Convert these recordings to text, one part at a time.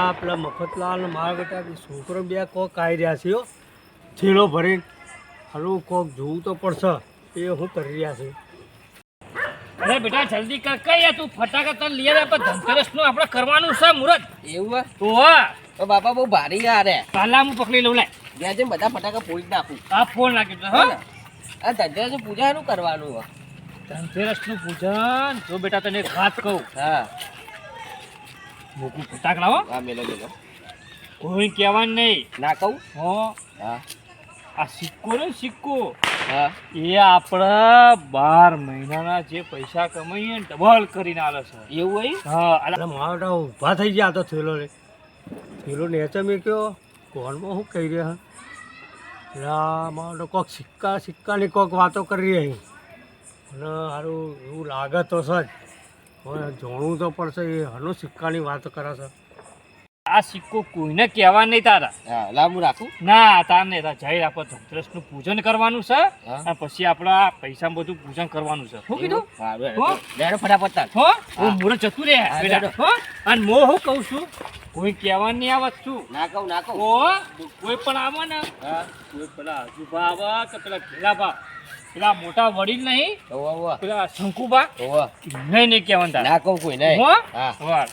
આ પેલા મફતલાલ મારા બેટા છોકરો બે કોક આવી રહ્યા છે હો. થેલો ભરીને હારું કોક જોવું તો પડશે. એ હું કરી રહ્યા છે. અરે બેટા જલ્દી કર. કઈ તું ફટાકા તને લઈ આવે પણ ધનતેરસનું આપણે કરવાનું છે મુરત એવું હે? તો હા. તો બાપા બહુ ભારી આ રે. પાલા હું પકડી લઉં લે ત્યાં જઈને બધા ફટાકા ફોડી નાખું. આ ફોન નાખી દો હા. આ ધનતેરસ પૂજા એનું કરવાનું હે. ધનતેરસનું પૂજન? જો બેટા તને એક વાત કહું. હા. મૂકું ફટાકડા લાવો હા મેલો મેલો કોઈ કહેવાનું નહીં. ના કહું? હો. હા. આ સિક્કો ને સિક્કો. હા. એ આપણા બાર મહિનાના જે પૈસા કમાઈએ ને ડબલ કરીને આલે છે. એવું હોય? હા અરે મારા ઊભા થઈ ગયા તો થેલો રે થેલો નેચે મેં કહ્યો કોણમાં શું કહી રહ્યા? એટલે મારો કોક સિક્કા સિક્કાની કોક વાતો કરી રહી. અને સારું એવું લાગે તો છે જ હવે જોણવું તો પડશે એ હનો સિક્કાની વાત કરે છે. આ સિક્કો કોઈને કહેવા નહીં તારા. હા લાવ હું રાખું? ના તાર ને તાર જઈ આપણે ધનતેરસનું પૂજન કરવાનું છે. અને પછી આપણા પૈસા બધું પૂજન કરવાનું છે. શું કીધું? લેડો ફટાફટ તાર. હો? હું. મુરત જતું રે હા, અને મો હું કહું છું? કોઈ કહેવા નહીં આ વસ્તુ ના કહું ના કહું. કોઈ પણ આવે ને. કોઈ પેલા હજુ ભાવ કે પેલા ઘેલાભા. પેલા મોટા વડીલ નહીં હોવા હોવા પેલા શંકુભા હોવા નહીં નહીં કહેવાનું તારે ના કહું કોઈ નહીં. હો.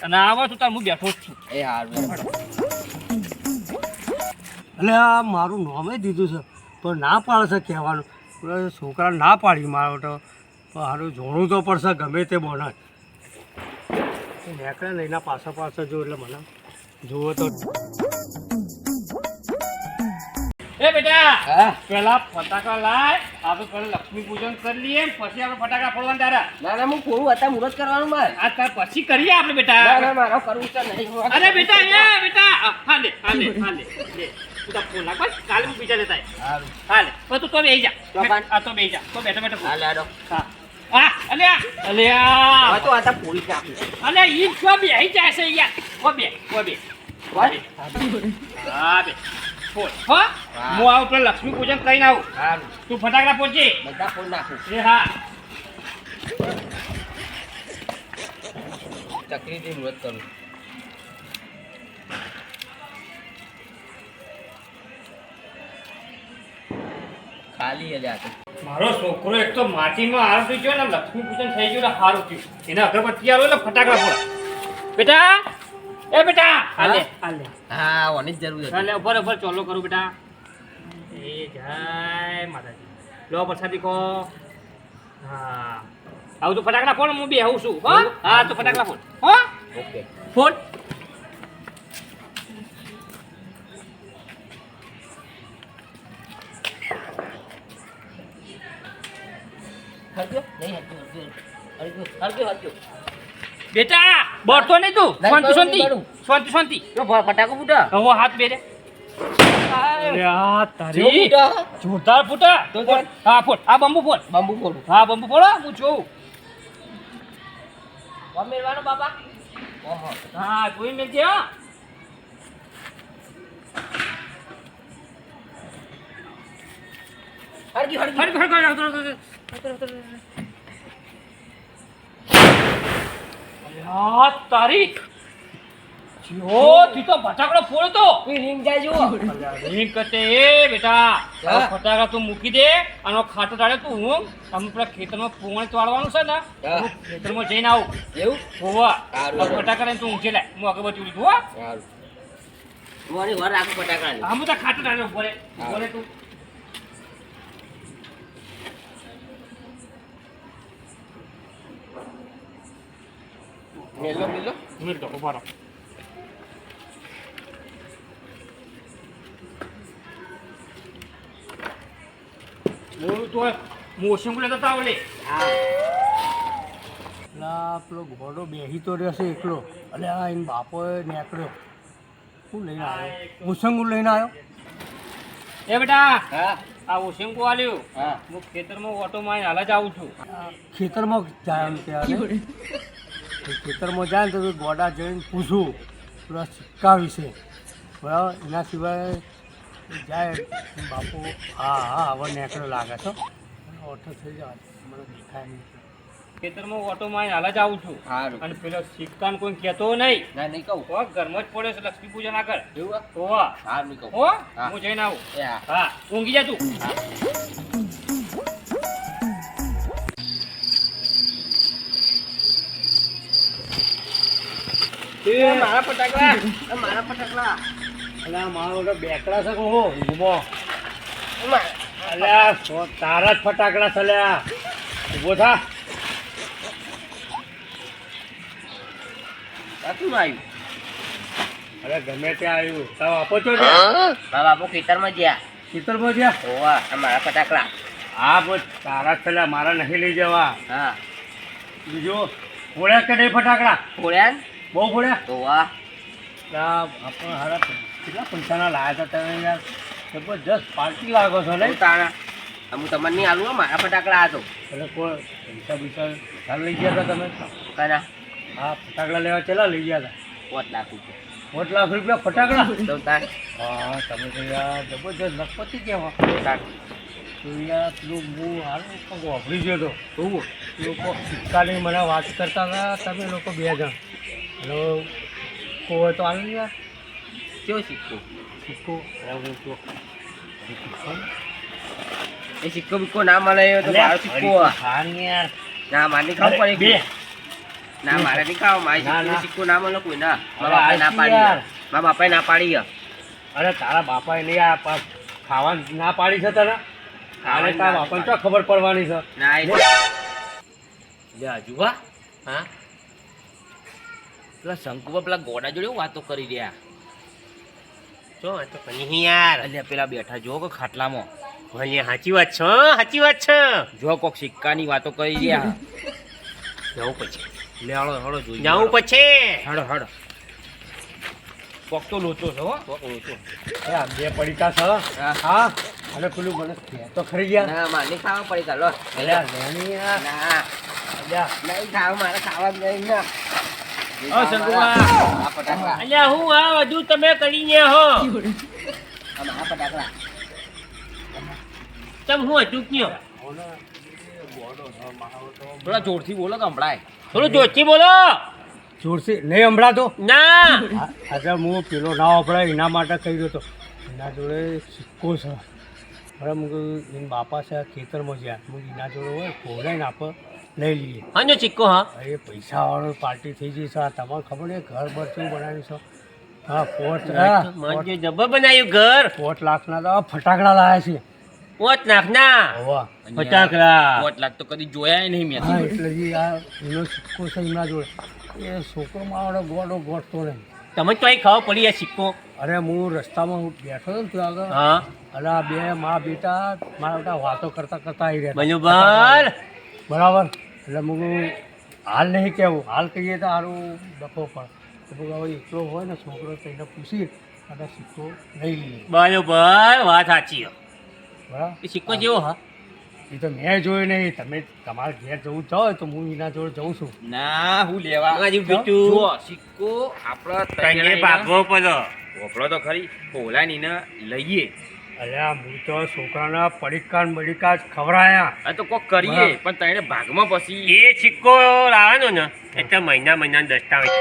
અને આવા તો તાર હું બેઠો જ છું. એ હારું એટલે આ મારું નામે દીધું છે. પણ ના પાડશે કહેવાનું. છોકરા ના પાડી મારો તો. મારું જોણું તો પડશે ગમે તે બોને નેકળે ને એના પાછા પાછા જો એટલે મને જુઓ તો એ બેટા પેલા ફટાકા લાય આપણે પેલા લક્ષ્મી પૂજન કરી લઈએ પછી આપણે ફટાકા ફોડવાના તારા. ના ના હું ફોડું હતા મુહૂર્ત કરવાનું મારે આ તાર પછી કરીએ આપણે ના ના મારો કરવું છે નહીં અરે બેટા એ બેટા આ, હા લે હા લે હા લે લે. તું ફોન નાખ બસ કાલે હું બીજા દેતા હા લે પણ તું તો બેહી જા. તો આ તો બેહી જા. તો બેઠો બેઠો. હા હા. હા અલ્યા હવે અલ્યા તો પોલીસ અલ્યા ઈ છો બેહી જાય છે યાર ઓ બે ઓ બે. હા બે. હો? હું. આવું પેલા લક્ષ્મી પૂજન કરીને આવું. તું ફટાકડા પહોંચી બધા ફોન નાખું. એ હા. ચકરીથી મુહૂર્ત કરું. ખાલી તો મારો છોકરો એક તો માટીમાં આરતી ગયો ને લક્ષ્મી પૂજન થઈ ગયું ને સારું થયું. એને અગરબત્તી આવ્યો ને ફટાકડા ફોડા. બેટા! એ બેટા હાલે હાલે હા ઓની જ જરૂર છે હાલે ઉપર ઉપર ચોલો કરું બેટા. એ જય માતાજી. લો પ્રસાદી કો. હા. આવું તો ફટાકડા ફોડ હું બે આવું છું. હો? હા તો ફટાકડા ફોડ. હો? ઓકે. ફોડ. હરજો નહીં હરજો હરજો હરજો હરજો બેટા બળતો નહીં તું? શાંતિ શાંતિ. શાંતિ શાંતિ. તો ફટાકો ફૂટા. હવે હાથ બેરે. જોરદાર ફૂટા. તો. હા ફોડ. આ બંબુ ફોડ. બંબુ ફોડું. હા બંબુ ફોડો હું. જોઉં. મેળવાનો બાપા? હા જોઈ મેલજે હો. હરકી હરકી હરકી હરકી હરકી હરકી ફરી યાર તારી જો તું તો ફટાકડો કોઈ રિંગ જાય કતે એ બેટા. ફટાકડા તું મૂકી દે અને ખાટો ટાળે તું. હું અમે પેલા ખેતરમાં પોવણ તોડવાનું છે ને હું. ખેતરમાં જઈને આવું. એવું? હોવા. ફટાકડા તું ઊંચી લાય હું અગરબત્તી મારી વાર રાખું આમ તો ખાટો હા. ઊભો રે તું. મેલો મેલો તો ઊભો રહો બોલું તો મોસમ લેતા તા ઓલે પેલા પેલો ઘોડો બેસી તો રહેશે એકલો અને આ એમ બાપોએ નીકળ્યો શું લઈને આવ્યો ઉસંગું લઈને આવ્યો એ બેટા હા આ ઓશંકુ આલ્યું હા ખેતરમાં ઓટો માં હાલ જ આવું છું ખેતરમાં જાય ખેતરમાં જાય ને તો ગોડા જઈને પૂછું પેલા સિક્કા વિશે. બરાબર? એના સિવાય જાય. બાપુ હા હા હવે નેકડો લાગે છો ઓટો થઈ જાય મને દેખાય નહીં. ખેતરમાં ઓટો માં હાલ જ આવું છું. અને પેલો સિક્કાન કોઈ કહેતો નહીં. ના નહીં કહું. હો ઘરમાં જ પડ્યો છે લક્ષ્મી પૂજન આગળ એવું હે? હો નહીં કહું. હો હા. જઈને આવું. હા. ઊંઘી જા તું. મારા ફટાકડા. મારા ફટાકડા. અલ્યા મારો તો બેકડા છે કહો અલ્યા તારા જ ફટાકડા છે અલ્યા ઊભો થા. સાચું આવ્યું. અરે ગમે ત્યાં આવ્યું. તાવ આપો છો મારા બાપુ ખેતરમાં ગયા. શીતળમાં જ્યાં ઓવા મારા ફટાકડા. હા બોલ તારા જ છે મારા નહીં લઈ જવા. હા. બીજો ફોડ્યા કે નહીં ફટાકડા? ફોડ્યા? બહુ ફોડ્યા તો વાહ. આપણે હારા કેટલા પૈસાના લાયા હતા તમે યાર? જબરજસ્ત પાર્ટી લાગો છો નહીં તાણા હું તમને નહીં આલું મારા ફટાકડા હતો એટલે કોઈ પૈસા પૈસા ચાલ લઈ ગયા હતા તમે? કાના? હા ફટાકડા લેવા ચેલા લઈ ગયા હતા? પાંચ લાખ રૂપિયા. પાંચ લાખ રૂપિયા ફટાકડા? તો તાર. હા તમે તો યાર જબરજસ્ત લખપતિ કહેવા તાર. તો યાર પેલું હું હારું વાપરી ગયો હતો લોકો સિક્કાની મને વાત કરતા હતા તમે લોકો બે જણ. હલો કોઈ તો આવી યાર. કયો સિક્કો? સિક્કો? હું તો? એ સિક્કો બિક્કો ના મળે તો મારો સિક્કો યાર. ના મારે ખાવું પડે બે. ના મારે નહીં ખાવું મારે સિક્કો ના. મળે કોઈ ના. મારા ના પાડી. મારા બાપાએ ના પાડી. અરે તારા બાપાએ નહીં આ ખાવાનું ના પાડી છે તને? ખાવાની તારા બાપાને તો ખબર પડવાની છે? ના એ હજુ હા? હા? પેલા શંકુબા પેલા ગોડા જોડે વાતો કરી રહ્યા. જો આ તો કની યાર. અલ્યા પેલા બેઠા જો કે ખાટલામાં. ભલે સાચી વાત છે સાચી વાત છે. જો કોક સિક્કાની વાતો કરી રહ્યા. જવું પછી. લે હળો હળો જોઈ જવું પછી. હળો હળો કોક તો લોચો છે હો. અરે આ બે પડીકા છે હા. હા. અને પેલું મને તો ખરી ગયા. ના માં નહીં ખાવા પડી લો. અલ્યા લેની ના. અલ્યા. નહીં ખાવા મારે ખાવા જ નહીં ના. ઓ શંકુબા. અલ્યા હું આ બધું તમે કરીને હો. આ તમ હું હજુ કયો? થોડા જોરથી બોલો કે હમણાં થોડું જોરથી બોલો. જોરથી? નહીં હમણાં તો ના. આજે હું પેલો ના વપરાય એના માટે કહી રહ્યો હતો. એના જોડે સિક્કો છે. બરાબર બાપા છે ખેતરમાં જ્યાં. હું એના જોડે હોય ખોલાઈને આપણે લઈ લઈએ. હાજો સિક્કો હા. એ પૈસાવાળો પાર્ટી થઈ જઈ છે. આ તમારે ખબર નહીં ઘર બર શું બનાવ્યું છે. હા પોત- મારે જબર બનાવ્યું ઘર. પોત લાખના તો ફટાકડા લાયા છે. પોત નાખના હોવા. ફટાકડા. પાંચ લાખ તો કદી જોયા નહીં મેં. હા એટલે જે આ એનો સિક્કો છે એમના જોડે. એ છોકરો મારો ગોડો ગોઠતો નહીં તમે તો અહીં ખાવા પડી આ સિક્કો. અરે હું રસ્તામાં હું બેઠો હતો ને ત્યાં આગળ. હા. અરે આ બે મા બેટા મારા બેટા વાતો કરતા કરતા આવી રહ્યા બરોબર. બરાબર. એટલે હું હાલ નહીં કહેવું. હાલ કહીએ તો સારું ડફો પણ. તો હવે એકલો હોય ને છોકરો તો એને પૂછી અને સિક્કો લઈ લઈએ. બરોબર વાત સાચી હો. બરાબર? એ સિક્કો જેવો હા. એ તો મેં જોયું નહીં. તમે તમારે ઘેર જવું જાઓ તો હું એના જોડે જઉં છું. ના હું લેવા. સિક્કો આપણો ભાગવો પડો વપરો તો ખરી. ઓલા ને લઈએ. અરે હું તો છોકરાના પડીકાન ને બડીકા જ ખવડાયા. આ તો કોક કરીએ પણ તને ભાગમાં પછી એ સિક્કો લાવવાનો ને એટલે મહિના મહિના દસ્તાવેજ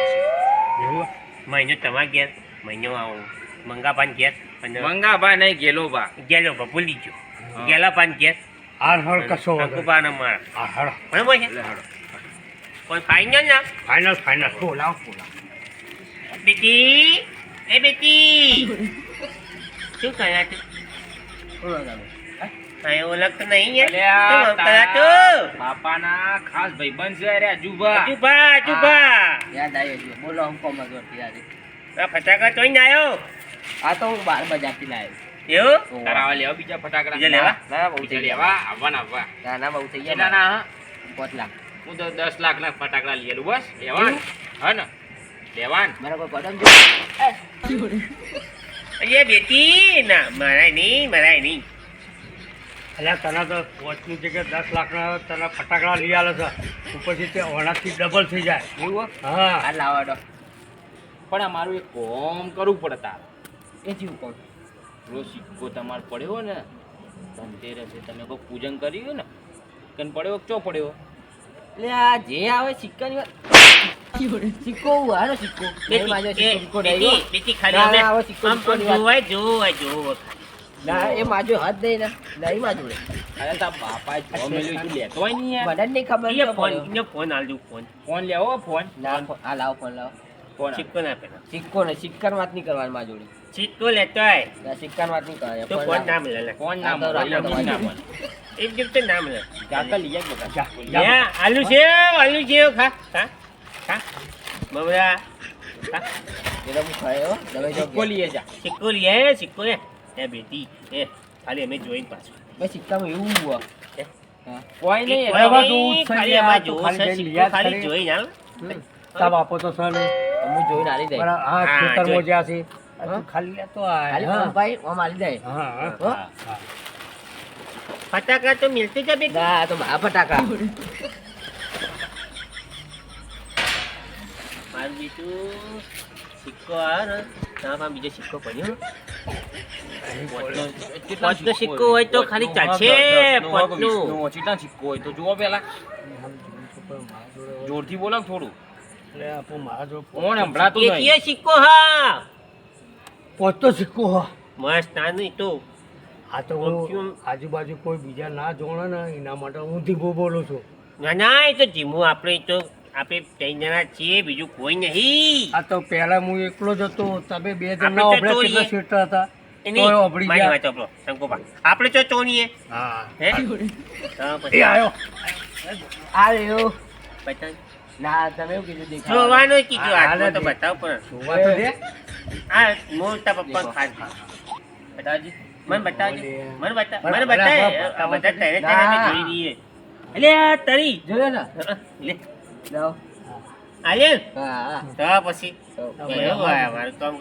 એવું? મહિનો તમારા ઘેર મહિનો આવો. મંગાપાન ઘેર અને મંગાભા નહીં ગેલો બા ગેલો બા ભૂલી ગયો. ગેલા પાન ઘેર. હાર હળ કશો અંકુપાન અમારા. હા હળ. બરાબર છે? પણ ફાઇનલ ના? ફાઇનલ ફાઇનલ બોલાવ બોલાવ બેટી એ બેટી. શું કર્યા તું? બાપાના ખાસ ભાઈબંધ છે અરે અજુબા ચૂપા ચૂપા યાદ આવ્યો છે બોલો હું કોમ જોરથી યાદ આ ફટાકા તોય ના આવ્યો આ તો હું બાર બજારથી લાવ્યો એવું? તારા લેવા બીજા ફટાકડા. લેવા? ના બહુ થઈ લેવા? આવવાના આવવા. ના ના બહુ થઈ ગયા ના ના પાંચ લાખ. હું તો દસ લાખ ના ફટાકડા લીધેલું બસ. લેવાન. હા ને. લેવાન. બરાબર જો અરે બેટી ના મરાય નહીં મરાય નહીં. અલ્યા તને તો વોચની જગ્યાએ દસ લાખના તને ફટાકડા લઈ આવે છે. ઉપરથી તે ઓણાથી ડબલ થઈ જાય. એવું હો? આ લાવાડો પણ આ મારું એક કોમ કરવું પડે તાર. એ જેવું કોમ પેલો સિક્કો તમારે પડ્યો ને ધનતેરસે તમે કોઈ પૂજન કર્યું ને કન પડ્યો ચો પડ્યો એટલે આ જે આવે સિક્કાની વાત સિક્કો ઉહાડો સિક્કો નહીં માજો સિક્કો બિક્કો નહીં બેટી બેટી ખાલી અમે ના, સિક્કો આમ બિક્કોની આમ વાત. જોવાય જોવાય જોવાય ના એ માજો હાથ દઈ ના નહીં માજો અરે તાર બાપાએ જોવા મેલ્યું, તું લેતો નહીં યાર. મને નહીં ખબર ફોન. ફોન આલજો ફોન ફોન લેવો ફોન ના આ લાવો ફોન લાવો ફોન સિક્કો ના પેલા સિક્કો ને સિક્કાની વાત નહીં કરવાની મારી જોડે સિક્કો લેતો હોય ના સિક્કાની વાત નહીં કરવાની તો ફોન ના મળે લે. ફોન ના મળે, એમ જ ના એક દિવસ તો ના મળે જાતા લઈ આવ બેટા. યા, આલુ છે આલુ છે ખા ખા હું? ખાયો જો સિક્કો લઈએ જા. સિક્કો લે એ બેટી એ. ખાલી અમે જોઈને પાછું. ભાઈ સિક્કામાં એવું હોય. કોઈ નહીં કોઈ એવા નહીં, જોવું જ છે ખાલી એમાં જોવું ખાલી છે, ખાલી કરી. જોઈને આલ. તા બાપો તો સર હું જોઈને આલી દઈ આ હા, ખેતરમાં જોઈ. જ્યાં છે આ તું ખાલી ખાલી ભાઈ ઓમ આલી દઈ હા, હા, ફટાકા તો મિલતી જ બે ના તો ફટાકા બીજું સિક્કો આર તામાં બીજો સિક્કો પડ્યો પાંચનો સિક્કો હોય તો ખાલી ચાલશે પાંચનો ચેટલા સિક્કો હોય તો જુઓ પેલા. જોરથી બોલો ને થોડું એટલે આપો મારા જોડે કોણ હમણાં તો કયો સિક્કો હા. પહોંચતો સિક્કો હા. મસ્ત નહીં તો. આ તો આજુબાજુ કોઈ બીજા ના જોણે ને એના માટે હું ધીમો બોલું છું. ના ના એ તો ધીમું. આપણે તો આપણે ત્રણ જણા છીએ બીજું કોઈ નહીં. આ તો પહેલા હું એકલો જ હતો તમે બે જણ તો ના કેટલા સીટર હતા. આપણે તો ચોરીએ. હા. હે? તો એ પછી. આવ્યો આ રહ્યો બતાવ. ના તમે એવું કીધું દેખાવ. જોવાનું કીધું હા, તો બતાવ પણ. જોવા તો દે. આ મોટા પપ્પા. ખાસ બતાવજો. મને બતાવજો. મને બતાવ મને મને બતાવ. બતાવ. બધા તને તને જોઈ લઈએ એટલે તરી. જોયો ને? લે. જાઓ. આલે? હા તો પછી. કામ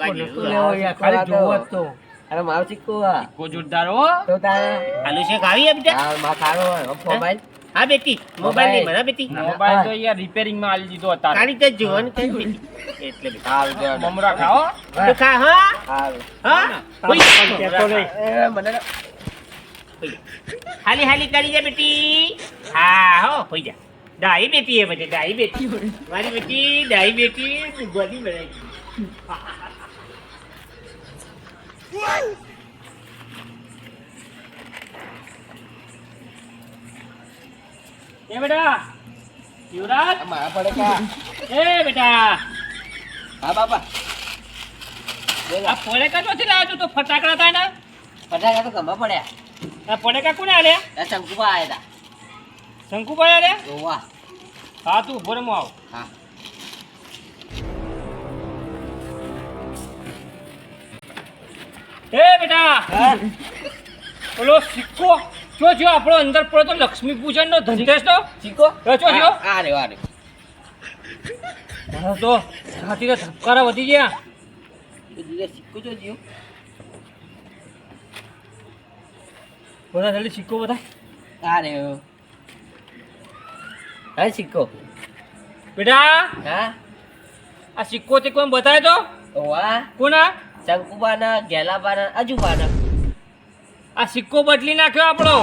ખાલી જોવો જ તો. અરે મારો હા સિક્કો જોરદાર હો. તો તારે? આલુ શેક આવી આ બેટા? હા માં ખારો હોય. મોબાઈલ. હા બેટી. મોબાઈલ નહીં મને બેટી. મોબાઈલ તો યાર રિપેરિંગમાં આલી દીધો હતા કાઢી તે જોવાનું કઈ બેટી. એટલે બેટી. જો મમરા ખાઓ તો ખા હા? હા? તાર. પપ્પાને કહેતો નહીં. મને હાલી હાલી કરી દે બેટી. હા હો હોઈ જા. ડાઈ બેટી એ બધે ડાઈ બેટી મારી બેટી ડાઈ બેટી ગોદી બનાવી એ બેટા યુવરાજ? મારા પડે કા? એ બેટા. હા બાપા. આ ફોડેકા નથી લાવ્યો તો? ફટાકડા હતા ને? ફટાકા તો ગમા પડ્યા. આ ફોડેકા કોને આલ્યા? આ શંકુબા આવ્યા શંકુભાઈ આલ્યા રે વાહ. હા તું ઊભો આવ. હું. એ બેટા! ઓલો સિક્કો? જો જો આપણો અંદર પડ્યો તો લક્ષ્મી પૂજન નો ધનતેરસ નો સિક્કો? જો જો આ અરે રહ્યો મારો તો છાતીના ધબકારા વધી ગયા. સિક્કો જો જીઓ બધા જલ્દી સિક્કો બધા? આ રહ્યો હા સિક્કો. બેટા? હા? આ સિક્કો તે કોઈ બતાવ્યો તો? વાહ કોના શંકુબાના ગેલાબાના અજુબાના. આ સિક્કો બદલી નાખ્યો આપણો.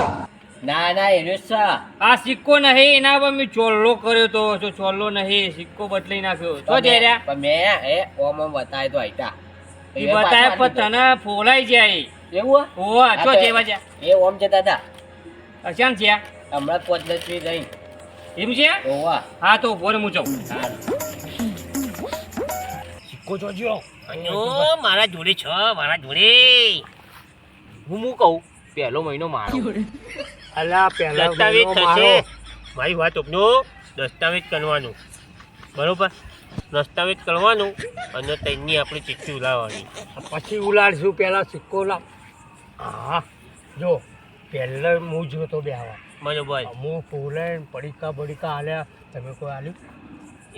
ના ના એ રહ્યો આ સિક્કો નહીં એના પર મેં ચોલ્લો કર્યો તો. જો ચોલ્લો નહીં સિક્કો બદલી નાખ્યો. તો જઈ રહ્યા પણ મેં એ ઓમ ઓમ બતાય તો આઈટા એ બતાવે પણ તને ફોલાઈ જાય. એવું ઓવા જો ચો જેવા જા એ ઓમ જતા હતા અચાન છે? હમણાં નથી દસ એમ છે? ઓવા હા તો ઊભો રે હું જાઉં સિક્કો જોજો અયો મારા જોડે છ મારા જોડે. હું હું કહું પહેલો મહિનો મારો. અલા પહેલા દસ્તાવેજ થશે. મારી. વાત ઉપનો દસ્તાવેજ કરવાનું. બરોબર? દસ્તાવેજ કરવાનું અને તેની આપણી ચિઠ્ઠી ઉલાવવાની. પછી ઉલાડશું પહેલાં સિક્કો લાવ હા. જો પહેલાં હું જોતો બે આવા બરોબર હું ફૂલે પડીકા બડીકા આલ્યા તમે કોઈ આલ્યું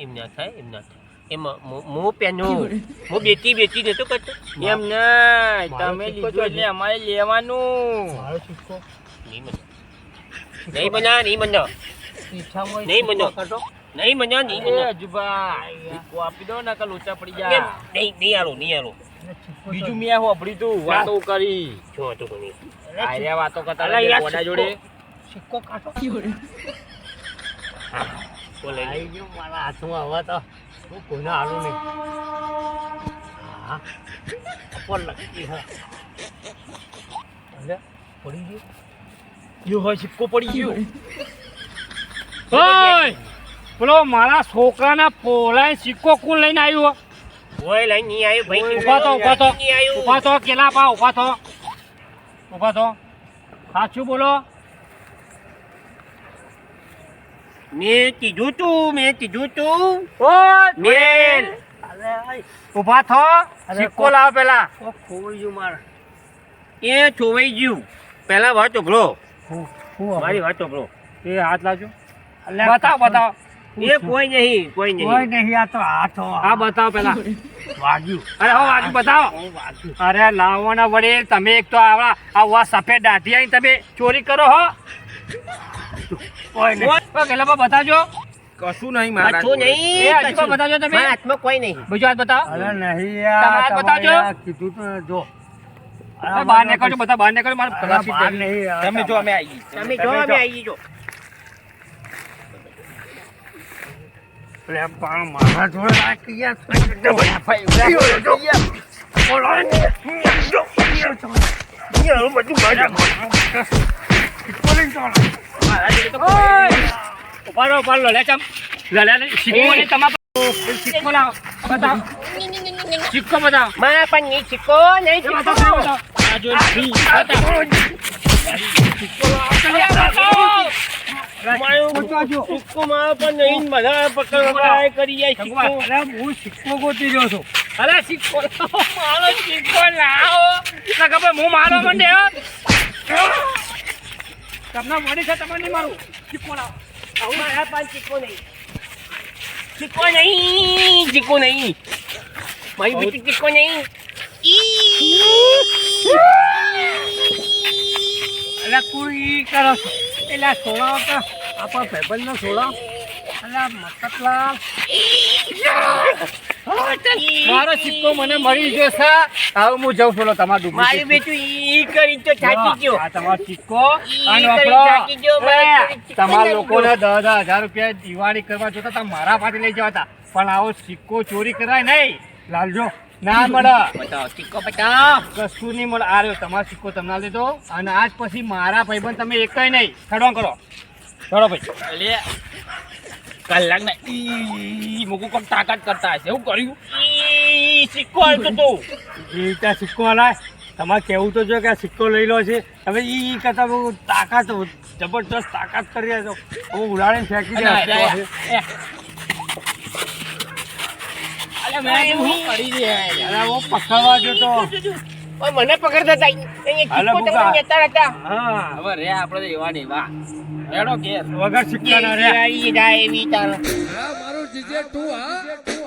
એમ ના થાય એમ ના થાય. એમાં મો પેનો મો બેટી બેટી નતો કરતો. એમ ના તમે લીધું એટલે અમારે લેવાનું. મારો સિક્કો? નહીં મને. નહીં બના નહીં બનો નહીં બનો. નહીં બનો નહીં એ બનો હજુભાઈ સિક્કો આપી દો ને કે લોચા પડી જાય. નહીં નહીં આલો નહીં આલો બીજું મેં હોભળી તું વાતો કરી. જો તો કોની? આર્યા વાતો કરતા. જોડે. સિક્કો કાઢો. સિક્કો લઈ લે આવી ગયો મારા હાથમાં હવે તો હું કોઈને હાલું નહીં હા ઉપર લખી હા અરે પડી ગયું? ગયો હોય? સિક્કો પડી ગયો ઓય! પેલો મારા છોકરાના પોલાય સિક્કો કોણ લઈને આવ્યો. ઓય લઈ નહીં આવ્યો ભાઈ. ઊભા તો ઊભા તો નહીં આવ્યું. ઊભા તો કેલા પા ઊભા તો ઊભા તો સાચું બોલો. મેં કીધું તું મેં કીધું તું ઓય મેં ઊભા થો. સિક્કો લાવો પેલા. ઓ ગયું મારે? એ ચોવાઈ ગયું. પહેલા વાત ઉભરો. મારી વાત ઉભરો. એ હાથ લાવજો. અલ્યા, બતાવો બતાવો. એ કોઈ નહીં કોઈ કોઈ નહીં નહીં આ તો હાથો હા. બતાવો પેલા. વાગ્યું. અરે હો બાજુ બતાવો. અરે લાવવાના વડે તમે એક તો આવડા આ સફેદ દાઢી આવીને તમે ચોરી કરો હો. કોઈ નહીં ઓ ગેલામાં બતાવજો કશું નહીં મારા કશું નહીં હજી પણ બતાજો તમે. મારા હાથમાં કોઈ નહીં બીજો હાથ બતાવો અરે નહીં યાર બતાવજો. હાથ બતાજો કીધું તો જો બહાર નીકળજો બધા બહાર નીકળજો મારા ખલાસી બહાર નહીં તમે જો અમે આવી તમે જો અમે આવી જો પણ મારા જોડે રાખી ગયા ઓય! ઊભા ઉપાડો લે ચમ. લે, લે, ને તમારા પર- લાવો. ખબર હું મારો મંડે. તમને મળી છે તમને નહીં મારું ચીકો લાવો. આવું મારા પણ ચીકો નહીં. ચીકો નહીં ચીકો નહીં. મારી બીજી ચીકો નહીં. કોઈ કરો છો એટલે આ સોળાઓ તો આપણા ભાઈબંધનો સોળાઓ એટલે આ મફતલાલ મારો સિક્કો મને મળી જશે. હવે હું જઉં છું. તમારું મારી બેટી ઈ કરી તો થાકી ગયો. આ તમારો સિક્કો. અને ગયો, સિક્કો તમારા લોકોને રૂપિયા દિવાળી કરવા જોતા હતા મારા પાસે લઈ જવા હતા પણ આવો સિક્કો ચોરી કરાય નહીં. લાલજો. ના મળે. બતાવો સિક્કો બતાવો. કશું નહીં મળે. આ રહ્યો તમારો સિક્કો તમને લીધો અને આજ પછી મારા ભાઈબંધ તમે એકય નહીં. ખડો કરો. ખડો ભાઈ. લે. કલાક ના ઈ મુકુ કોક તાકાત કરતા હશે. એવું કર્યું? ઈ સિક્કો આવતો તો. એ રીતે સિક્કો લાય તમારે કેવું તો જો કે આ સિક્કો લઈ લો છે. તમે ઈ કરતા બહુ તાકાત જબરદસ્ત તાકાત કરી રહ્યા છો. બહુ ઉડાડીને ફેંકી દે પકડવા જતો ઓય મને પકડતા તા. અહીંયા મુકા. તમને લેતા હતા. હા હવે રે આપણે તો એવા નહીં વાહ. રેડો ઘેર વગર સિક્કાના રે આઈ જાય એવી તાર. હા મારું જીજે તું તું હા.